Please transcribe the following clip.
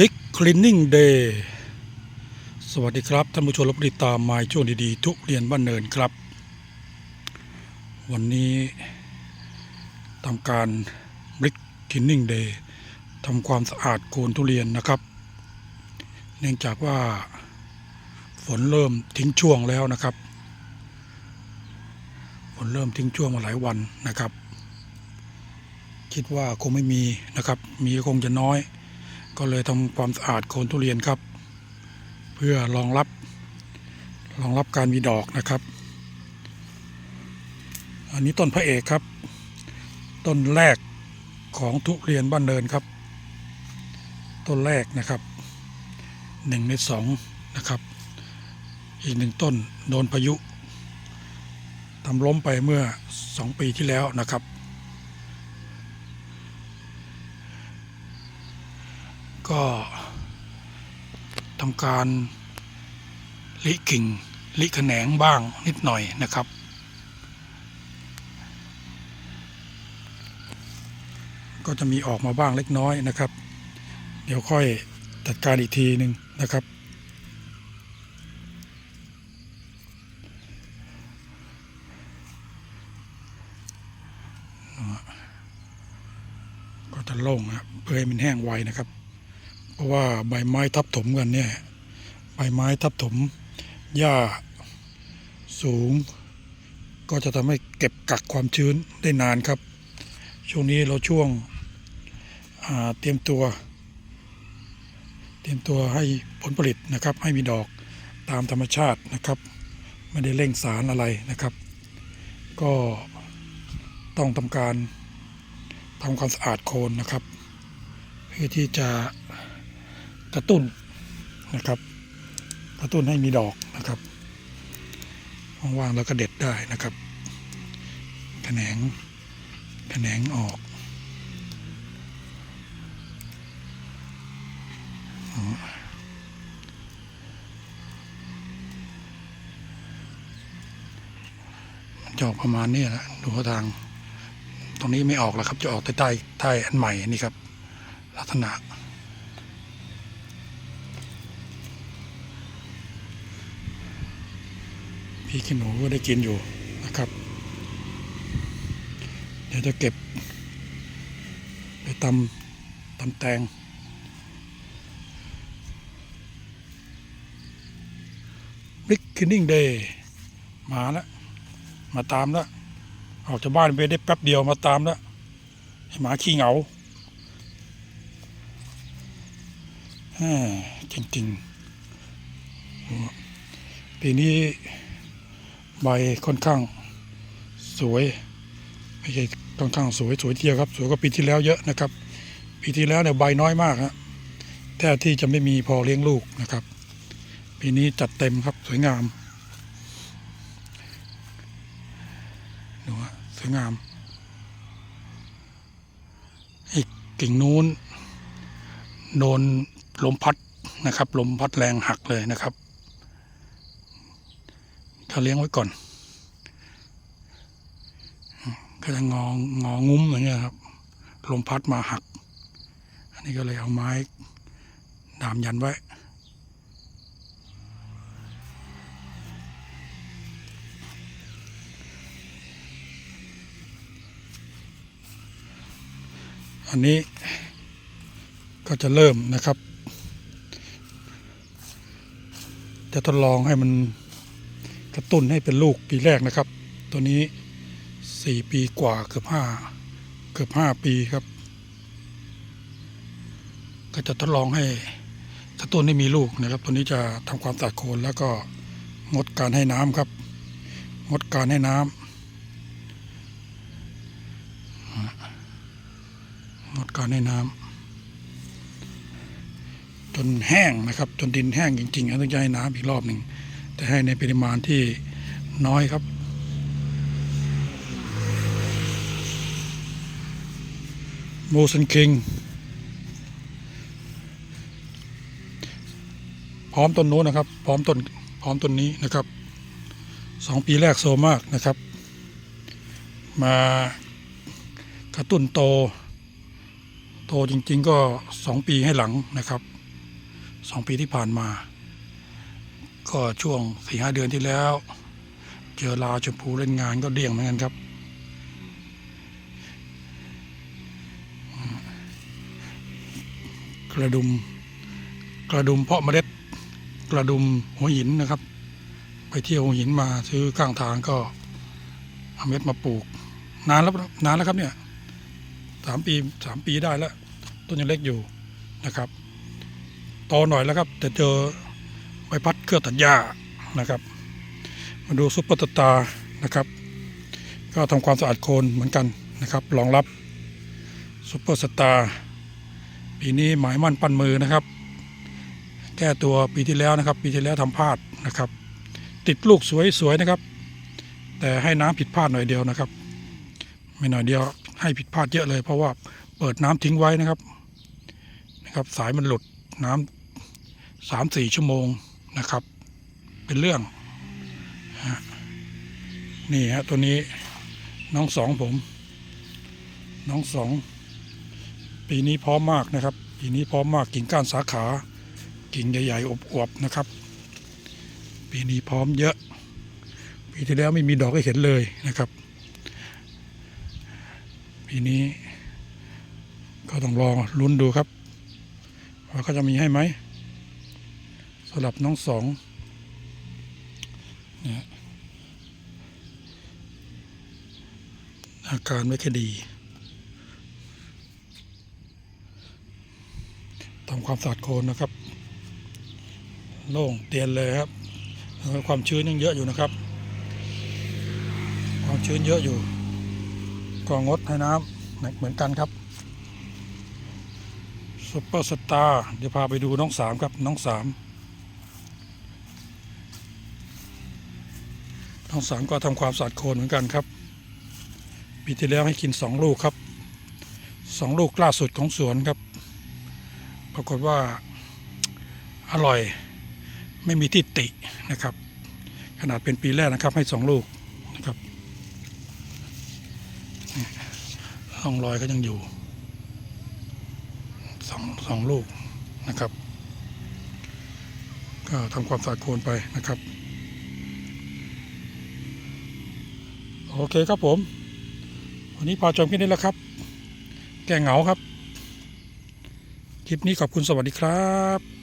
Big Cleaning Day สวัสดีครับ ท่านผู้ชมและผู้ติดตามมายช่วงดีๆ ทุกเรียนบ้านเนินครับ วันนี้ทำการ Big Cleaning Day ทำความสะอาดโคนทุเรียนนะครับ เนื่องจากว่าฝนเริ่มทิ้งช่วงแล้วนะครับ ฝนเริ่มทิ้งช่วงมาหลายวันนะครับ คิดว่าคงไม่มีนะครับ มีคงจะน้อย ก็เลยทำความสะอาดโคนทุเรียนครับ เพื่อรองรับรองรับการมีดอกนะครับ อันนี้ต้นพระเอกครับ ต้นแรกของทุเรียนบ้านเนินครับ ต้นแรกนะครับหนึ่งในสองนะครับ อีกหนึ่งต้นโดนพายุทำล้มไปเมื่อสองปีที่แล้วนะครับ ก็ทำการลิกิ่งลิแขนงบ้างนิดหน่อยนะครับ ก็จะมีออกมาบ้างเล็กน้อยนะครับ เดี๋ยวค่อยจัดการอีกทีหนึ่งนะครับ ก็จะโล่งนะครับเพื่อให้มันแห้งไวนะครับ เพราะว่าใบไม้ทับถมกันเนี่ยใบไม้ทับถมหญ้าสูง ก็จะทำให้เก็บกักความชื้นได้นานครับ ช่วงนี้เราช่วงเตรียมตัว เตรียมตัวให้ผลผลิตนะครับ ให้มีดอกตามธรรมชาตินะครับ ไม่ได้เร่งสารอะไรนะครับ ก็ต้องทำการทำความสะอาดโคนนะครับ เพื่อที่จะ กระตุ้นนะครับ กระตุ้นให้มีดอกนะครับว่างๆแล้วก็เด็ดได้นะครับแขนงแขนงออกมันจะออกประมาณนี้แหละดูทาทาง ตรงนี้ไม่ออกแล้วครับ จะออกใต้ใต้ใต้อันใหม่นี่ครับ ลักษณะ พี่ขี้หนูก็ได้กินอยู่นะครับ เดี๋ยวจะเก็บ ไปตำตำแตง Big Cleaning Day มาแล้ว มาตามแล้ว ออกจากบ้านไปได้แป๊บเดียวมาตามแล้วไอ้หมาขี้เหงาจริงๆปีนี้ ใบค่อนข้างสวยไม่ใช่ค่อนข้างสวยสวยเทียวครับ สวยกว่าปีที่แล้วเยอะนะครับ ปีที่แล้วเนี่ยใบน้อยมากฮะแทบที่จะไม่มีพอเลี้ยงลูกนะครับ ปีนี้จัดเต็มครับสวยงามดูสวยงาม อีกกิ่งนู้นโดนลมพัดนะครับ ลมพัดแรงหักเลยนะครับ เขาเลี้ยงไว้ก่อน ก็จะงองงองุ้มอย่างเงี้ยครับ ลมพัดมาหัก อันนี้ก็เลยเอาไม้ดามยันไว้อันนี้ก็จะเริ่มนะครับ จะทดลองให้มัน กระตุ้นให้เป็นลูกปีแรกนะครับ ตัวนี้สี่ปีกว่าเกือบห้าเกือบห้าปีครับ ก็จะทดลองให้กระตุ้นให้มีลูกนะครับ ตัวนี้จะทำความสะอาดโคนแล้วก็งดการให้น้ำครับ งดการให้น้ำงดการให้น้ำจนแห้งนะครับ จนดินแห้งจริงๆแล้วต้องจะให้น้ำอีกรอบหนึ่ง แต่ให้ในปริมาณที่น้อยครับ โมสันคิง พร้อมต้นนู้นนะครับ พร้อมต้นพร้อมต้นนี้นะครับสองปีแรกโซมากนะครับ มากระตุ้นโต โตจริง ๆ ก็สองปีให้หลังนะครับสองปีที่ผ่านมา ก็ช่วงสี่ห้าเดือนที่แล้ว เจอลาชมพูเล่นงานก็เดี่ยงเหมือนกันครับ กระดุม กระดุมเพาะเมล็ด กระดุมหัวหินนะครับ ไปเที่ยวหัวหินมาซื้อข้างทางก็เอาเม็ดมาปลูก นานแล้วนานแล้วครับเนี่ยสามปีสามปีได้แล้ว ต้นยังเล็กอยู่นะครับโตหน่อยแล้วครับ แต่เจอ ใบพัดเครื่องตัดหญ้านะครับ มาดูซุปเปอร์สตาร์นะครับ ก็ทำความสะอาดโคนเหมือนกันนะครับรองรับซุปเปอร์สตาร์ปีนี้หมายมั่นปั้นมือนะครับ แก้ตัวปีที่แล้วนะครับ ปีที่แล้วทำพลาดนะครับ ติดลูกสวยๆนะครับ แต่ให้น้ำผิดพลาดหน่อยเดียวนะครับ ไม่หน่อยเดียวให้ผิดพลาดเยอะเลย เพราะว่าเปิดน้ำทิ้งไว้นะครับนะครับ สายมันหลุดน้ำสามสี่ชั่วโมง นะครับ เป็นเรื่องนี่ฮะตัวนี้น้องสองผม น้องสองปีนี้พร้อมมากนะครับ ปีนี้พร้อมมากกิ่งก้านสาขา กิ่งใหญ่ๆอบอวบนะครับ ปีนี้พร้อมเยอะ ปีที่แล้วไม่มีดอกให้เห็นเลยนะครับ ปีนี้ก็ต้องรอลุ้นดูครับ ว่าเขาจะมีให้ไหมำหรับน้องสองนี่ยอาการไม่ค่อยดีทำความสะอาดโคนนะครับ โล่งเตียนเลยครับ ความชื้นยังเยอะอยู่นะครับ ความชื้นเยอะอยู่ก็งดให้น้ำเหมือนกันครับซุปเปอร์สตาร์เดี๋ยวพาไปดูน้องสามครับน้องสาม น้องสามก็ทำความสะอาดโคนเหมือนกันครับปีที่แล้วให้กินสองลูกครับสองลูกล่าสุดของสวนครับ ปรากฏว่าอร่อยไม่มีที่ตินะครับ ขนาดเป็นปีแรกนะครับให้สองลูกนะครับร่องรอยก็ยังอยู่สองสองลูกนะครับ ก็ทำความสะอาดโคนไปนะครับ โอเคครับผม วันนี้พาชมแค่นี้แล้วครับ แกงเหงาครับ คลิปนี้ขอบคุณสวัสดีครับ